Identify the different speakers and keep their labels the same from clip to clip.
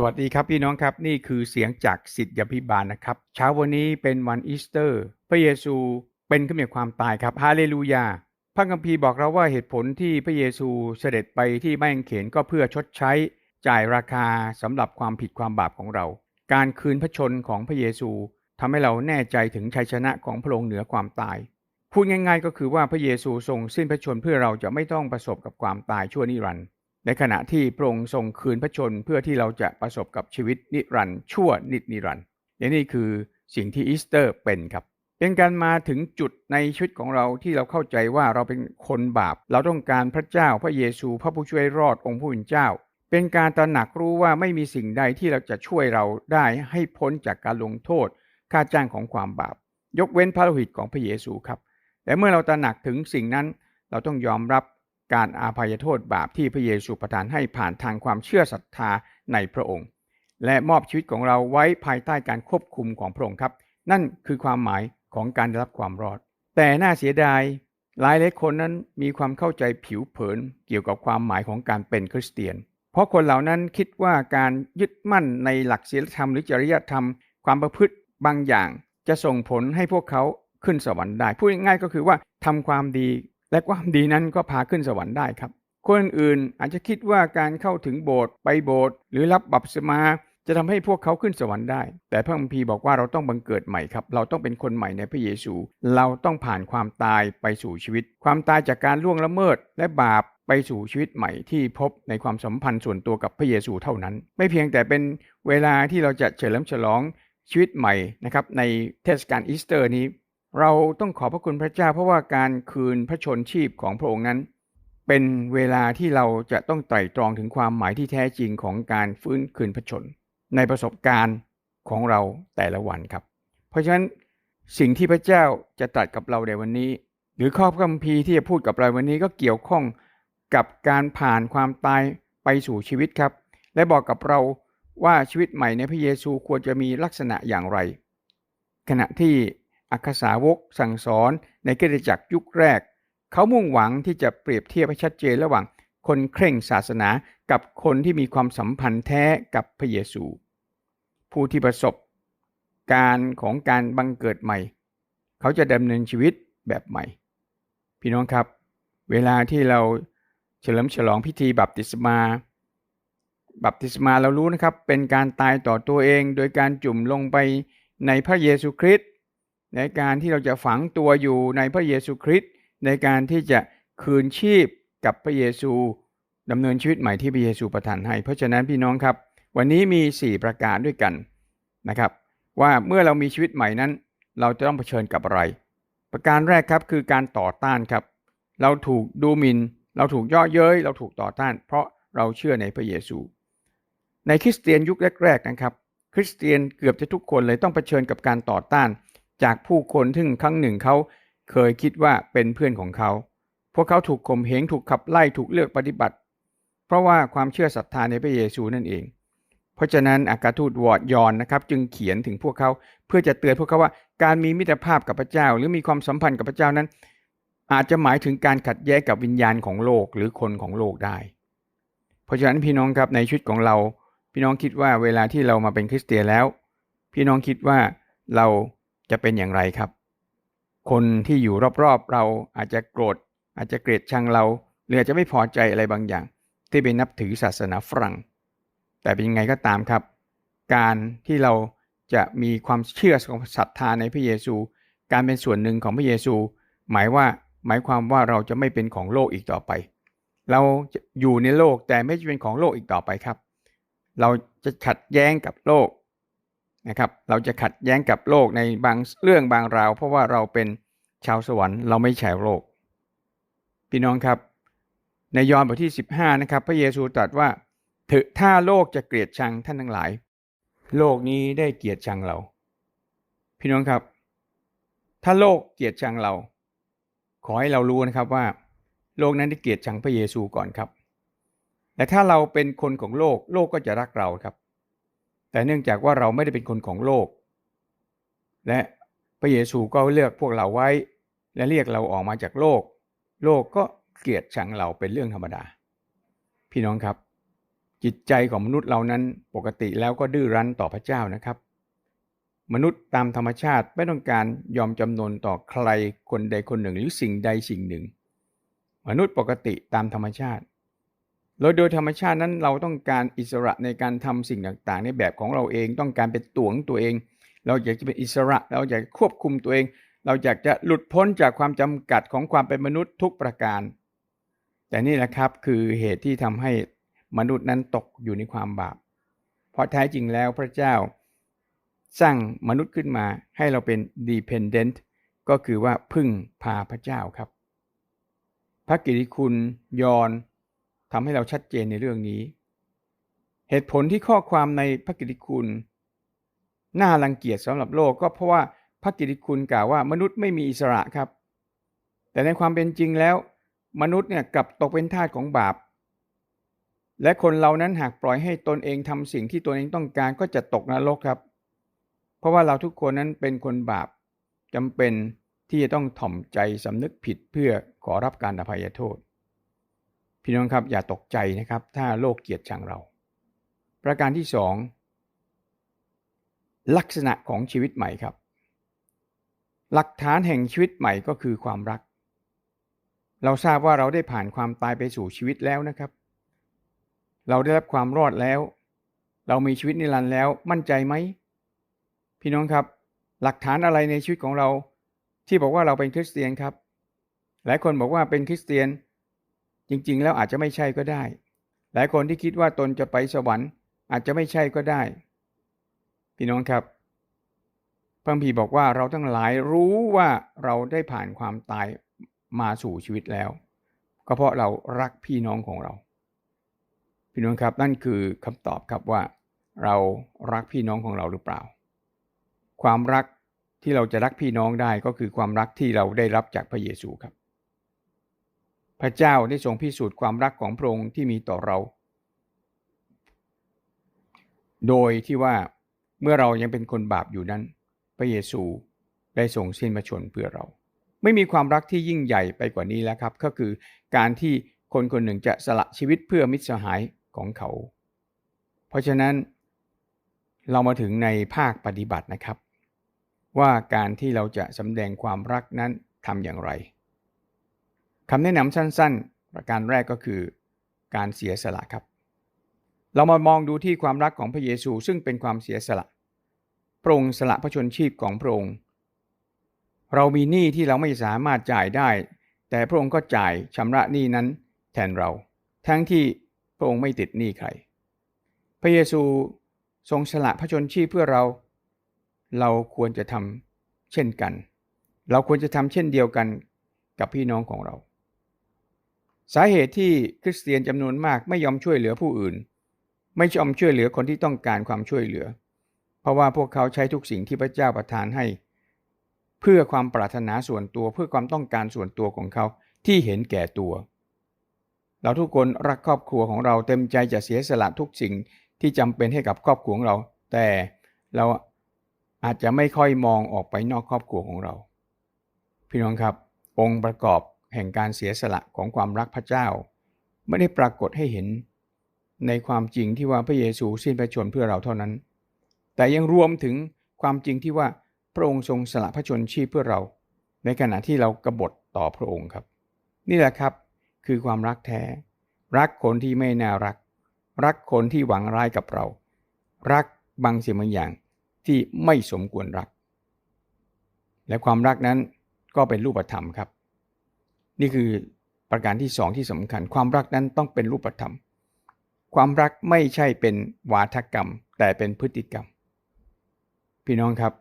Speaker 1: สวัสดีครับพี่น้องครับนี่คือเสียงจากสิทธยพิบาลนะครับ เช้าวันนี้เป็นวันอีสเตอร์ พระเยซูเป็นขึ้นจากความตายครับฮาเลลูยาพระคัมภีร์บอกเราว่าเหตุผลที่พระเยซูเสด็จไปที่ไม้กางเขนก็เพื่อชดใช้ จ่ายราคาสำหรับความผิดความบาปของเรา การคืนพระชนของพระเยซูทำให้เราแน่ใจถึงชัยชนะของพระองค์เหนือความตายพูดง่ายๆ ก็คือว่าพระเยซูทรงสิ้นพระชนเพื่อเราจะไม่ต้องประสบกับความตายชั่วนิรันดร์ ในขณะที่พระองค์ทรงคืนพระชนเพื่อที่เราจะประสบกับชีวิตนิรันดร์ชั่วนิดนิรันดร์และนี่คือสิ่งที่อีสเตอร์เป็นครับ เป็นการมาถึงจุดในชีวิตของเราที่เราเข้าใจว่าเราเป็นคนบาป เราต้องการพระเจ้าพระเยซูพระผู้ช่วยรอดองค์ผู้เป็นเจ้า เป็นการตระหนักรู้ว่าไม่มีสิ่งใดที่เราจะช่วยเราได้ให้พ้นจากการลงโทษ ค่าจ้างของความบาป ยกเว้นพระโลหิตของพระเยซูครับ แต่เมื่อเราตระหนักถึงสิ่งนั้น เราต้องยอมรับ การอาภัยโทษบาปที่พระเยซูประทานให้ผ่านทางความเชื่อศรัทธาในพระองค์ และมอบชีวิตของเราไว้ภายใต้การควบคุมของพระองค์ครับ นั่นคือความหมายของการได้รับความรอด แต่น่าเสียดายหลายหลายคนนั้นมีความเข้าใจผิวเผินเกี่ยวกับความหมายของการเป็นคริสเตียน เพราะคนเหล่านั้นคิดว่าการยึดมั่นในหลักศีลธรรมหรือจริยธรรม ความประพฤติบางอย่าง จะส่งผลให้พวกเขาขึ้นสวรรค์ได้ พูดง่ายก็คือว่าทำความดี และความดีนั้นก็พาขึ้นสวรรค์ได้ครับ คนอื่นอาจจะคิดว่าการเข้าถึงโบสถ์ไปโบสถ์หรือรับบัพติศมาจะทำให้พวกเขาขึ้นสวรรค์ได้ แต่พระคัมภีร์บอกว่าเราต้องบังเกิดใหม่ครับ เราต้องเป็นคนใหม่ในพระเยซู เราต้องผ่านความตายไปสู่ชีวิต ความตายจากการล่วงละเมิดและบาปไปสู่ชีวิตใหม่ที่พบในความสัมพันธ์ส่วนตัวกับพระเยซูเท่านั้น ไม่เพียงแต่เป็นเวลาที่เราจะเฉลิมฉลองชีวิตใหม่นะครับในเทศกาลอีสเตอร์นี้ เราต้องขอพระคุณพระเจ้า เพราะว่าการคืนพระชนชีพของพระองค์นั้น เป็นเวลาที่เราจะต้องไตร่ตรองถึงความหมายที่แท้จริงของการฟื้นคืนพระชน ในประสบการณ์ของเราแต่ละวันครับ เพราะฉะนั้นสิ่งที่พระเจ้าจะตรัสกับเราในวันนี้ หรือข้อพระคัมภีร์ที่จะพูดกับเราวันนี้ก็เกี่ยวข้องกับการผ่านความตายไปสู่ชีวิตครับ และบอกกับเราว่าชีวิตใหม่ในพระเยซูควรจะมีลักษณะอย่างไร ขณะที่ อักษาวกสั่งสอนในกิจจักรยุคแรก เขามุ่งหวังที่จะเปรียบเทียบให้ชัดเจนระหว่างคนเคร่งศาสนากับคนที่มีความสัมพันธ์แท้กับพระเยซู ผู้ที่ประสบการของการบังเกิดใหม่ เขาจะดำเนินชีวิตแบบใหม่ พี่น้องครับ เวลาที่เราเฉลิมฉลองพิธีบัพติศมา บัพติศมาเรารู้นะครับ เป็นการตายต่อตัวเองโดยการจุ่มลงไปในพระเยซูคริสต์ ในการที่เราจะฝังตัวอยู่ในพระเยซูคริสต์ในการที่จะคืนชีพกับพระเยซูดำเนินชีวิตใหม่ที่พระเยซูประทานให้ เพราะฉะนั้นพี่น้องครับ วันนี้มี 4 ประการด้วยกันนะครับ ว่าเมื่อเรามีชีวิตใหม่นั้น เราจะต้องเผชิญกับอะไร ประการแรกครับคือการต่อต้านครับ เราถูกดูหมิน่นเราถูกย่อเย้ย เราถูกต่อต้าน เพราะเราเชื่อในพระเยซู ในคริสเตียนยุคแรก ๆนะครับ คริสเตียนเกือบจะทุกคนเลยต้องเผชิญกับการต่อต้าน จากผู้คนที่งครั้งหนึ่งเขาเคยคิดว่าเป็นเพื่อนของเขา พวกเขาถูกข่มเหงถูกขับไล่ถูกเลือกปฏิบัติ เพราะว่าความเชื่อศรัทธาในพระเยซูนั่นเอง เพราะฉะนั้นอากาทูตวอร์ดยอนนะครับ จึงเขียนถึงพวกเขาเพื่อจะเตือนพวกเขาว่าการมีมิตรภาพกับพระเจ้า หรือมีความสัมพันธ์กับพระเจ้านั้น อาจจะหมายถึงการขัดแย้งกับวิญญาณของโลกหรือคนของโลกได้ เพราะฉะนั้นพี่น้องครับในชีวิตของเรา พี่น้องคิดว่าเวลาที่เรามาเป็นคริสเตียนแล้ว พี่น้องคิดว่าเรา จะเป็นอย่างไรครับ คนที่อยู่รอบๆเราอาจจะโกรธ อาจจะเกลียดชังเราหรืออาจจะไม่พอใจอะไรบางอย่าง ที่เป็นนับถือศาสนาฝรั่ง แต่เป็นยังไงก็ตามครับ การที่เราจะมีความเชื่อของศรัทธาในพระเยซู การเป็นส่วนหนึ่งของพระเยซู หมายว่าหมายความว่าเราจะไม่เป็นของโลกอีกต่อไป เราอยู่ในโลกแต่ไม่จะเป็นของโลกอีกต่อไปครับ เราจะขัดแย้งกับโลก นะครับเราจะขัดแย้งกับโลกในบางเรื่องบางราว เพราะว่าเราเป็นชาวสวรรค์เราไม่ใช่โลก พี่น้องครับ ในยอห์นบทที่ 15นะครับพระเยซูตรัสว่าถึถ้าโลกจะเกลียดชังท่านทั้งหลาย โลกนี้ได้เกลียดชังเรา พี่น้องครับ ถ้าโลกเกลียดชังเรา ขอให้เรารู้นะครับว่า โลกนั้นได้เกลียดชังพระเยซูก่อนครับแต่ถ้าเราเป็นคนของโลกโลกก็จะรักเราครับ แต่เนื่องจากว่าเราไม่ได้เป็นคนของโลก และพระเยซูก็เลือกพวกเราไว้ และเรียกเราออกมาจากโลก โลกก็เกลียดชังเราเป็นเรื่องธรรมดา พี่น้องครับ จิตใจของมนุษย์เรานั้นปกติแล้วก็ดื้อรั้นต่อพระเจ้านะครับ มนุษย์ตามธรรมชาติไม่ต้องการยอมจำนนต่อใครคนใดคนหนึ่งหรือสิ่งใดสิ่งหนึ่ง มนุษย์ปกติตามธรรมชาติ โดยโดยธรรมชาตินั้นเราต้องการอิสระในการทำสิ่งต่างๆ ในแบบของเราเองต้องการเป็นตัวของตัวเอง เราอยากจะเป็นอิสระเราอยากควบคุมตัวเอง เราอยากจะหลุดพ้นจากความจำกัดของความเป็นมนุษย์ทุกประการ แต่นี่แหละครับคือเหตุที่ทำให้มนุษย์นั้นตกอยู่ในความบาปเพราะแท้จริงแล้วพระเจ้าสร้างมนุษย์ขึ้นมาให้เราเป็น dependent ก็คือว่าพึ่งพาพระเจ้าครับ พระกิติคุณยอน ทำให้เราชัดเจนในเรื่องนี้ เหตุผลที่ข้อความในพระกิติคุณ น่ารังเกียจสำหรับโลกก็เพราะว่าพระกิติคุณกล่าวว่ามนุษย์ไม่มีอิสระครับ แต่ในความเป็นจริงแล้ว มนุษย์เนี่ยกลับตกเป็นทาสของบาป และคนเรานั้นหากปล่อยให้ตนเองทำสิ่งที่ตนเองต้องการก็จะตกนรกครับ เพราะว่าเราทุกคนนั้นเป็นคนบาปจำเป็นที่จะต้องถ่อมใจสำนึกผิดเพื่อขอรับการอภัยโทษ พี่น้องครับอย่าตกใจนะครับ ถ้าโลกเกลียดชังเรา ประการที่สองลักษณะของชีวิตใหม่ครับ หลักฐานแห่งชีวิตใหม่ก็คือความรัก เราทราบว่าเราได้ผ่านความตายไปสู่ชีวิตแล้วนะครับ เราได้รับความรอดแล้ว เรามีชีวิตนิรันดร์แล้วมั่นใจไหม พี่น้องครับ หลักฐานอะไรในชีวิตของเรา ที่บอกว่าเราเป็นคริสเตียนครับ หลายคนบอกว่าเป็นคริสเตียน จริงๆ แล้วอาจจะไม่ใช่ก็ได้ หลายคนที่คิดว่าตนจะไปสวรรค์อาจจะไม่ใช่ก็ได้ พี่น้องครับพระพีบอกว่าเราทั้งหลายรู้ว่าเราได้ผ่านความตายมาสู่ชีวิตแล้ว ก็เพราะเรารักพี่น้องของเรา พี่น้องครับนั่นคือคำตอบครับว่า เรารักพี่น้องของเราหรือเปล่า ความรักที่เราจะรักพี่น้องได้ก็คือความรักที่เราได้รับจากพระเยซูครับ พระเจ้าได้ทรงพิสูจน์ความรักของพระองค์ที่มีต่อเรา โดยที่ว่าเมื่อเรายังเป็นคนบาปอยู่นั้น พระเยซูได้ทรงสิ้นพระชนเพื่อเรา ไม่มีความรักที่ยิ่งใหญ่ไปกว่านี้แล้วครับ ก็คือการที่คนคนหนึ่งจะสละชีวิตเพื่อมิตรสหายของเขา เพราะฉะนั้นเรามาถึงในภาคปฏิบัตินะครับ ว่าการที่เราจะสำแดงความรักนั้นทำอย่างไร คำแนะนำสั้นๆ ประการแรกก็คือการเสียสละครับ เรามามองดูที่ความรักของพระเยซู ซึ่งเป็นความเสียสละพระองค์สละพระชนชีพของพระองค์ เรามีหนี้ที่เราไม่สามารถจ่ายได้ แต่พระองค์ก็จ่ายชำระหนี้นั้นแทนเรา ทั้งที่พระองค์ไม่ติดหนี้ใคร พระเยซูทรงสละพระชนชีพเพื่อเรา เราควรจะทำเช่นกัน เราควรจะทำเช่นเดียวกันกับพี่น้องของเรา สาเหตุที่คริสเตียนจำนวนมากไม่ยอมช่วยเหลือผู้อื่น ไม่ยอมช่วยเหลือคนที่ต้องการความช่วยเหลือ เพราะว่าพวกเขาใช้ทุกสิ่งที่พระเจ้าประทานให้ เพื่อความปรารถนาส่วนตัวเพื่อความต้องการส่วนตัวของเขาที่เห็นแก่ตัว เราทุกคนรักครอบครัวของเราเต็มใจจะเสียสละทุกสิ่งที่จำเป็นให้กับครอบครัวของเรา แต่เราอาจจะไม่ค่อยมองออกไปนอกครอบครัวของเรา พี่น้องครับ องค์ประกอบ แห่งการเสียสละของความรักพระเจ้า ไม่ได้ปรากฏให้เห็น ในความจริงที่ว่าพระเยซูสิ้นพระชนเพื่อเราเท่านั้น แต่ยังรวมถึงความจริงที่ว่าพระองค์ทรงสละพระชนชีพเพื่อเรา ในขณะที่เรากบฏต่อพระองค์ครับ นี่แหละครับคือความรักแท้ รักคนที่ไม่น่ารัก รักคนที่หวังร้ายกับเรา รักบางสิ่งบางอย่างที่ไม่สมควรรัก และความรักนั้นก็เป็นรูปธรรมครับ นี่คือประการที่สองที่สำคัญ ความรักนั้นต้องเป็นรูปธรรม ความรักไม่ใช่เป็นวาทกรรม แต่เป็นพฤติกรรม พี่น้องครับ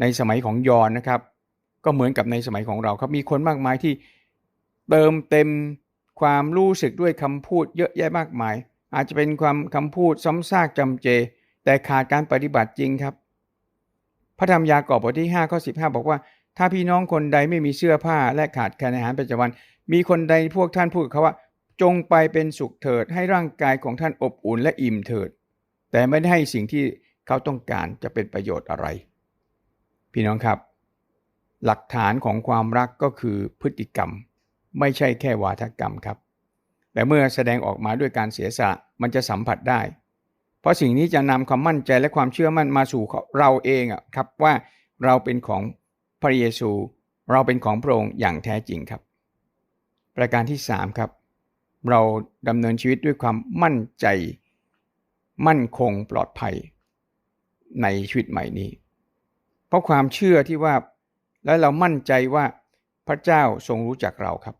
Speaker 1: ในสมัยของยอนนะครับ ก็เหมือนกับในสมัยของเราครับมีคนมากมายที่เติมเต็มความรู้สึกด้วยคำพูดเยอะแยะมากมาย อาจจะเป็นความคำพูดซ้ำซากจำเจ แต่ขาดการปฏิบัติจริงครับ พระธรรมยากอบบทที่5ข้อ15 บอกว่า ถ้าพี่น้องคนใดไม่มีเสื้อผ้าและขาดแคลนอาหารประจำวัน มีคนใดพวกท่านพูดกับเขาว่า จงไปเป็นสุขเถิดให้ร่างกายของท่านอบอุ่นและอิ่มเถิด แต่ไม่ได้ให้สิ่งที่เขาต้องการจะเป็นประโยชน์อะไร พี่น้องครับ หลักฐานของความรักก็คือพฤติกรรม ไม่ใช่แค่วาทกรรมครับ แต่เมื่อแสดงออกมาด้วยการเสียสละมันจะสัมผัสได้ เพราะสิ่งนี้จะนำความมั่นใจและความเชื่อมั่นมาสู่เราเองครับว่าเราเป็นของ พระเยซูเราเป็นของพระองค์อย่างแท้จริงครับ ประการที่สามครับ เราดำเนินชีวิตด้วยความมั่นใจ มั่นคงปลอดภัย ในชีวิตใหม่นี้ เพราะความเชื่อที่ว่าและเรามั่นใจว่าพระเจ้าทรงรู้จักเราครับ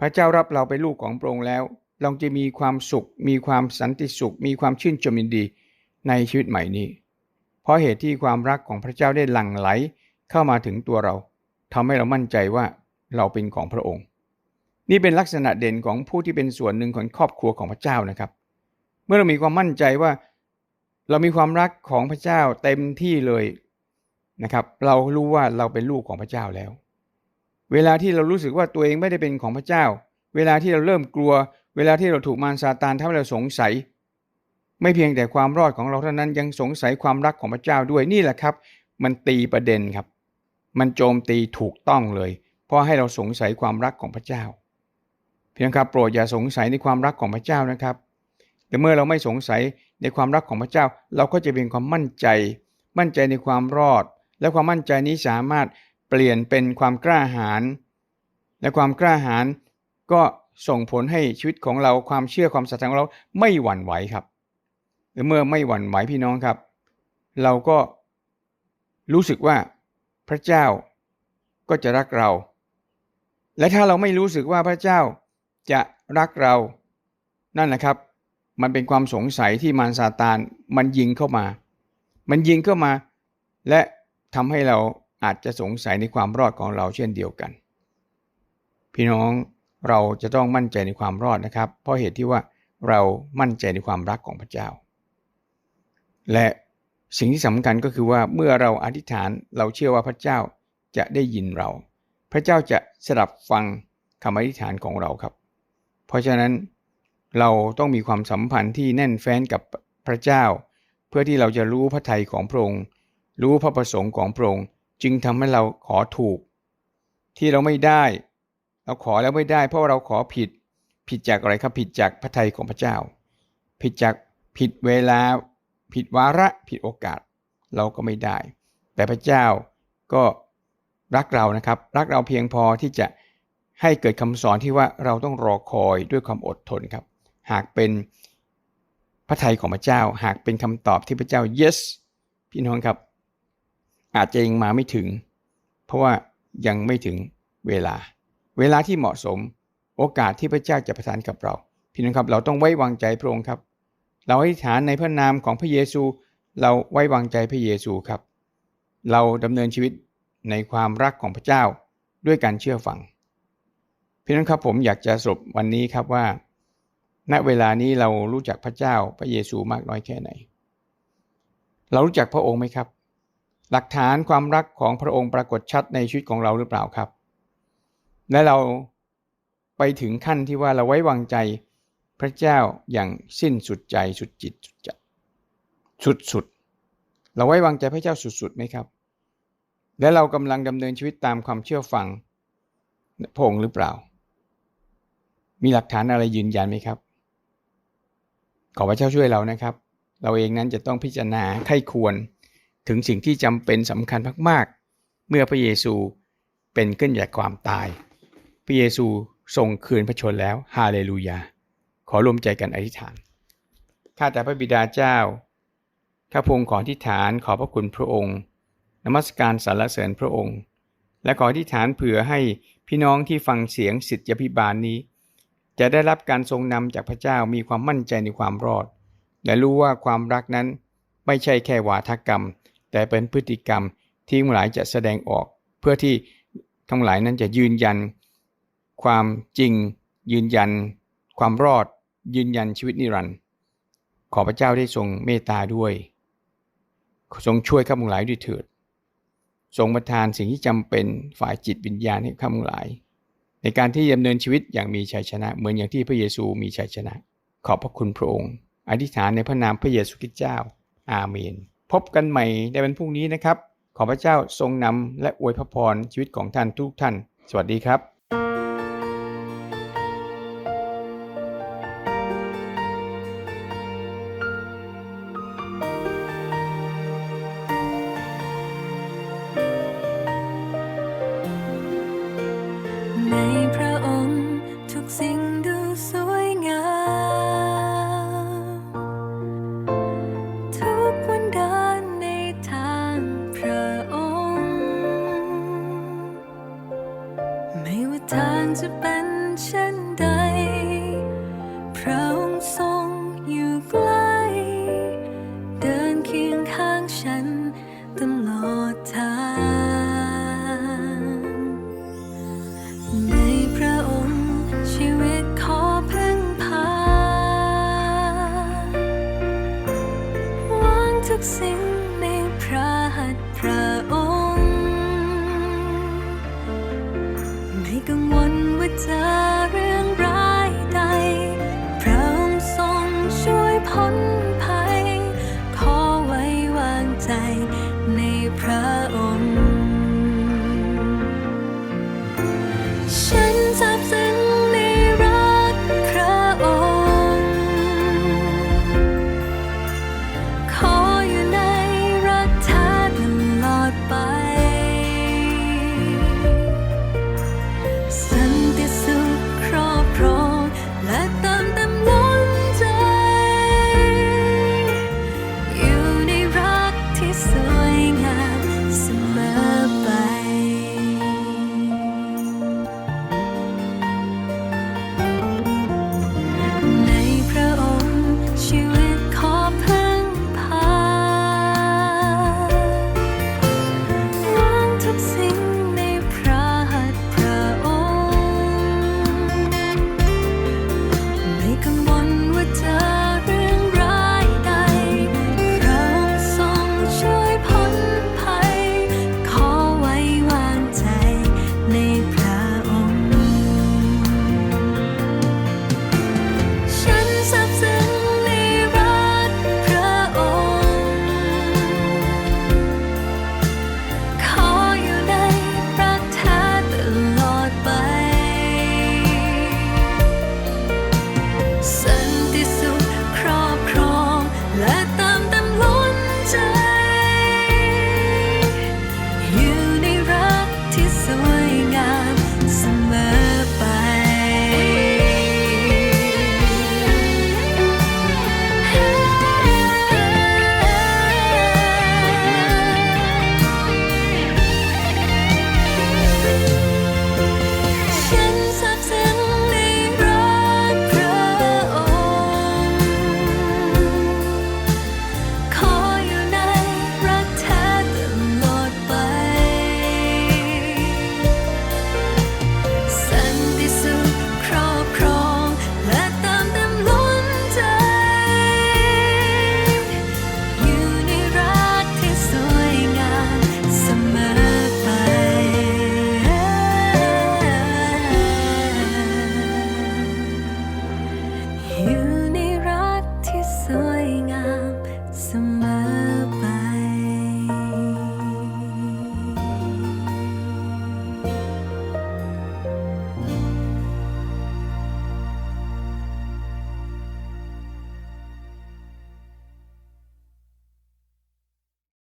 Speaker 1: พระเจ้ารับเราเป็นลูกของพระองค์แล้ว เราจะมีความสุข มีความสันติสุข มีความชื่นชมยินดีในชีวิตใหม่นี้ เพราะเหตุที่ความรักของพระเจ้าได้หลั่งไหล เข้ามาถึงตัวเราทำให้เรามั่นใจว่าเราเป็นของพระองค์ นี่เป็นลักษณะเด่นของผู้ที่เป็นส่วนหนึ่งของครอบครัวของพระเจ้านะครับ เมื่อเรามีความมั่นใจว่า เรามีความรักของพระเจ้าเต็มที่เลยนะครับ เรารู้ว่าเราเป็นลูกของพระเจ้าแล้ว เวลาที่เรารู้สึกว่าตัวเองไม่ได้เป็นของพระเจ้า เวลาที่เราเริ่มกลัว เวลาที่เราถูกมารซาตานทำให้เราสงสัย ไม่เพียงแต่ความรอดของเราเท่านั้นยังสงสัยความรักของพระเจ้าด้วยนี่แหละครับ มันตีประเด็นครับ มันโจมตีถูกต้องเลย เพราะให้เราสงสัยความรักของพระเจ้า เพียงครับโปรดอย่าสงสัยในความรักของพระเจ้านะครับ แต่เมื่อเราไม่สงสัยในความรักของพระเจ้า เราก็จะเป็นความมั่นใจ มั่นใจในความรอด และความมั่นใจนี้สามารถเปลี่ยนเป็นความกล้าหาญและความกล้าหาญก็ส่งผลให้ชีวิตของเราความเชื่อความศรัทธาของเราไม่หวั่นไหวครับหรือเมื่อไม่หวั่นไหวพี่น้องครับ เราก็รู้สึกว่า พระเจ้าก็จะรักเรา และถ้าเราไม่รู้สึกว่าพระเจ้าจะรักเรา นั่นแหละครับ มันเป็นความสงสัยที่มารซาตานมันยิงเข้ามา มันยิงเข้ามา และทำให้เราอาจจะสงสัยในความรอดของเราเช่นเดียวกัน พี่น้องเราจะต้องมั่นใจในความรอดนะครับ เพราะเหตุที่ว่าเรามั่นใจในความรักของพระเจ้า และ สิ่งที่สำคัญก็คือว่าเมื่อเราอธิษฐานเราเชื่อว่าพระเจ้าจะได้ยินเรา พระเจ้าจะสดับฟังคำอธิษฐานของเราครับ เพราะฉะนั้นเราต้องมีความสัมพันธ์ที่แน่นแฟ้นกับพระเจ้า เพื่อที่เราจะรู้พระทัยของพระองค์ รู้พระประสงค์ของพระองค์จึงทำให้เราขอถูก ที่เราไม่ได้ เราขอแล้วไม่ได้ เพราะเราขอผิด ผิดจากอะไรครับผิดจากพระทัยของพระเจ้า ผิดจากผิดเวลา ผิดวาระผิดโอกาสเราก็ไม่ได้ แต่พระเจ้าก็รักเรานะครับ รักเราเพียงพอที่จะให้เกิดคำสอนที่ว่าเราต้องรอคอยด้วยความอดทนครับ หากเป็นพระทัยของพระเจ้า หากเป็นคำตอบที่พระเจ้า yes พี่น้องครับ อาจจะยังมาไม่ถึง เพราะว่ายังไม่ถึงเวลา เวลาที่เหมาะสม โอกาสที่พระเจ้าจะประทานกับเรา พี่น้องครับ เราต้องไว้วางใจพระองค์ครับ เราอธิษฐานในพระนามของพระเยซู เราไว้วางใจพระเยซูครับ เราดำเนินชีวิตในความรักของพระเจ้าด้วยการเชื่อฟังพี่น้องครับผมอยากจะสรุปวันนี้ครับว่า ณเวลานี้เรารู้จักพระเจ้าพระเยซูมากน้อยแค่ไหน เรารู้จักพระองค์ไหมครับ หลักฐานความรักของพระองค์ปรากฏชัดในชีวิตของเราหรือเปล่าครับ และเราไปถึงขั้นที่ว่าเราไว้วางใจ พระเจ้าอย่างสิ้นสุดใจสุดจิตสุดใจสุดสุด เราไว้วางใจพระเจ้าสุดๆไหมครับ และเรากำลังดำเนินชีวิตตามความเชื่อฟังพงหรือเปล่า มีหลักฐานอะไรยืนยันไหมครับ ขอพระเจ้าช่วยเรานะครับ เราเองนั้นจะต้องพิจารณาไข้ควรถึงสิ่งที่จำเป็นสำคัญมากๆ เมื่อพระเยซูเป็นขึ้นจากความตาย พระเยซูทรงคืนพระชนแล้ว ฮาเลลูยา ขอรวมใจกันอธิษฐาน ข้าแต่พระบิดาเจ้า ข้าพงขออธิษฐานขอพระคุณพระองค์ นมัสการสรรเสริญพระองค์ และขออธิษฐานเผื่อให้พี่น้องที่ฟังเสียงสิทธิพิบาลนี้ จะได้รับการทรงนำจากพระเจ้ามีความมั่นใจในความรอด และรู้ว่าความรักนั้นไม่ใช่แค่วาทกรรม แต่เป็นพฤติกรรมที่ทั้งหลายจะแสดงออก เพื่อที่ทั้งหลายนั้นจะยืนยัน ความจริงยืนยัน ความรอด ยืนยันชีวิตนิรันดร์ขอพระเจ้าได้ทรงเมตตาด้วย ทรงช่วยข้าพหลายด้วยเถิด ทรงประทานสิ่งที่จำเป็นฝ่ายจิตวิญญาณให้ข้าพหลาย ในการที่ดำเนินชีวิตอย่างมีชัยชนะ เหมือนอย่างที่พระเยซูมีชัยชนะ ขอบพระคุณพระองค์ อธิษฐานในพระนามพระเยซูคริสต์เจ้า อาเมน พบกันใหม่ในวันพรุ่งนี้นะครับ ขอพระเจ้าทรงนำและอวยพระพรชีวิตของท่านทุกท่าน สวัสดีครับ
Speaker 2: ล